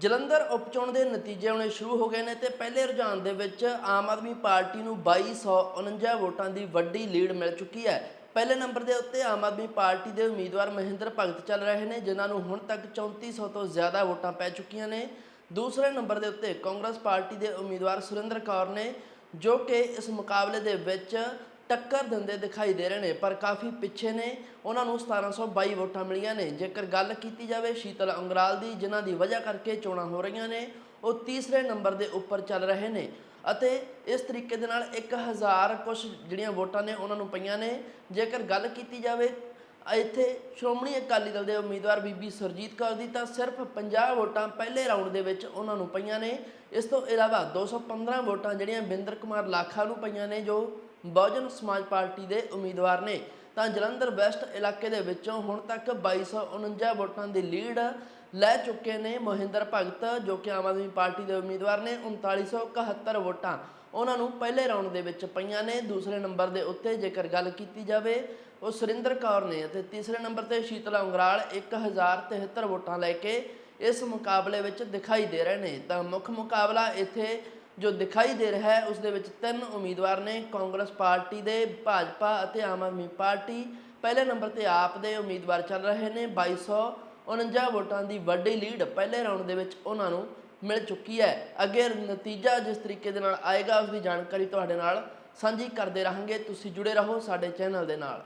ਜਲੰਧਰ ਉਪਚੋਣ ਦੇ ਨਤੀਜੇ ਆਉਣੇ ਸ਼ੁਰੂ ਹੋ ਗਏ ਨੇ ਤੇ ਪਹਿਲੇ ਰੁਝਾਨ ਦੇ ਵਿੱਚ ਆਮ ਆਦਮੀ ਪਾਰਟੀ ਨੂੰ 2249 ਵੋਟਾਂ ਦੀ ਵੱਡੀ ਲੀਡ ਮਿਲ ਚੁੱਕੀ ਹੈ। ਪਹਿਲੇ ਨੰਬਰ ਦੇ ਉੱਤੇ ਆਮ ਆਦਮੀ ਪਾਰਟੀ ਦੇ ਉਮੀਦਵਾਰ ਮਹਿੰਦਰ ਭਗਤ ਚੱਲ ਰਹੇ ਨੇ, ਜਿਨ੍ਹਾਂ ਨੂੰ ਹੁਣ ਤੱਕ 3400 ਤੋਂ ਜ਼ਿਆਦਾ ਵੋਟਾਂ ਪੈ ਚੁੱਕੀਆਂ ਨੇ। ਦੂਸਰੇ ਨੰਬਰ ਦੇ ਉੱਤੇ ਕਾਂਗਰਸ ਪਾਰਟੀ ਦੇ ਉਮੀਦਵਾਰ ਸੁਰਿੰਦਰ ਕੌਰ ਨੇ, ਜੋ ਕਿ ਇਸ ਮੁਕਾਬਲੇ ਦੇ ਵਿੱਚ ਟੱਕਰ ਦਿੰਦੇ ਦਿਖਾਈ ਦੇ ਰਹੇ ਨੇ, ਪਰ ਕਾਫੀ ਪਿੱਛੇ ਨੇ। ਉਹਨਾਂ ਨੂੰ 1722 ਵੋਟਾਂ ਮਿਲੀਆਂ ਨੇ। ਜੇਕਰ ਗੱਲ ਕੀਤੀ ਜਾਵੇ ਸ਼ੀਤਲ ਅੰਗਰਾਲ ਦੀ, ਜਿਨ੍ਹਾਂ ਦੀ ਵਜ੍ਹਾ ਕਰਕੇ ਚੋਣਾਂ ਹੋ ਰਹੀਆਂ ਨੇ, ਉਹ ਤੀਸਰੇ ਨੰਬਰ ਦੇ ਉੱਪਰ ਚੱਲ ਰਹੇ ਨੇ। ਅਤੇ ਇਸ ਤਰੀਕੇ ਦੇ ਨਾਲ 1000 ਕੁਝ ਜਿਹੜੀਆਂ ਵੋਟਾਂ ਨੇ, ਉਹਨਾਂ ਨੂੰ ਪਈਆਂ ਨੇ। ਜੇਕਰ ਗੱਲ ਕੀਤੀ ਜਾਵੇ, ਇੱਥੇ ਸ਼੍ਰੋਮਣੀ ਅਕਾਲੀ ਦਲ ਦੇ ਉਮੀਦਵਾਰ ਬੀਬੀ ਸੁਰਜੀਤ ਕੌਰ ਦੀ, ਤਾਂ ਸਿਰਫ 50 ਵੋਟਾਂ ਪਹਿਲੇ ਰਾਊਂਡ ਦੇ ਵਿੱਚ ਉਹਨਾਂ ਨੂੰ ਪਈਆਂ ਨੇ। ਇਸ ਤੋਂ ਇਲਾਵਾ 215 ਵੋਟਾਂ ਜਿਹੜੀਆਂ ਬਿੰਦਰ ਕੁਮਾਰ ਲਾਖਾ ਨੂੰ ਪਈਆਂ ਨੇ, ਜੋ ਬਹੁਜਨ ਸਮਾਜ ਪਾਰਟੀ ਦੇ ਉਮੀਦਵਾਰ ਨੇ। ਤਾਂ ਜਲੰਧਰ ਵੈਸਟ ਇਲਾਕੇ ਦੇ ਵਿੱਚੋਂ ਹੁਣ ਤੱਕ 2249 ਵੋਟਾਂ ਦੀ ਲੀਡ ਲੈ ਚੁੱਕੇ ਨੇ ਮੋਹਿੰਦਰ ਭਗਤ, ਜੋ ਕਿ ਆਮ ਆਦਮੀ ਪਾਰਟੀ ਦੇ ਉਮੀਦਵਾਰ ਨੇ। 3971 ਵੋਟਾਂ ਉਹਨਾਂ ਨੂੰ ਪਹਿਲੇ ਰਾਊਂਡ ਦੇ ਵਿੱਚ ਪਈਆਂ ਨੇ। ਦੂਸਰੇ ਨੰਬਰ ਦੇ ਉੱਤੇ ਜੇਕਰ ਗੱਲ ਕੀਤੀ ਜਾਵੇ, ਉਹ ਸੁਰਿੰਦਰ ਕੌਰ ਨੇ ਅਤੇ ਤੀਸਰੇ ਨੰਬਰ ਤੇ ਸ਼ੀਤਲਾ ਉਂਗਰਾਲ 1073 ਵੋਟਾਂ ਲੈ ਕੇ ਇਸ ਮੁਕਾਬਲੇ ਵਿੱਚ ਦਿਖਾਈ ਦੇ ਰਹੇ ਨੇ। ਤਾਂ ਮੁੱਖ ਮੁਕਾਬਲਾ ਇੱਥੇ ਜੋ ਦਿਖਾਈ ਦੇ ਰਿਹਾ ਹੈ, ਉਸ ਦੇ ਵਿੱਚ ਤਿੰਨ ਉਮੀਦਵਾਰ ਨੇ, ਕਾਂਗਰਸ ਪਾਰਟੀ ਦੇ, ਭਾਜਪਾ ਅਤੇ ਆਮ ਆਦਮੀ ਪਾਰਟੀ। ਪਹਿਲੇ ਨੰਬਰ ਤੇ ਆਪ ਦੇ ਉਮੀਦਵਾਰ ਚੱਲ ਰਹੇ ਨੇ 2249 ਵੋਟਾਂ ਦੀ ਵੱਡੀ ਲੀਡ ਪਹਿਲੇ ਰਾਊਂਡ ਦੇ ਵਿੱਚ ਉਹਨਾਂ ਨੂੰ ਮਿਲ ਚੁੱਕੀ ਹੈ। ਅੱਗੇ ਨਤੀਜਾ ਜਿਸ ਤਰੀਕੇ ਦੇ ਨਾਲ ਆਏਗਾ, ਉਸ ਦੀ ਜਾਣਕਾਰੀ ਤੁਹਾਡੇ ਨਾਲ ਸਾਂਝੀ ਕਰਦੇ ਰਹਾਂਗੇ। ਤੁਸੀਂ ਜੁੜੇ ਰਹੋ ਸਾਡੇ ਚੈਨਲ ਦੇ ਨਾਲ।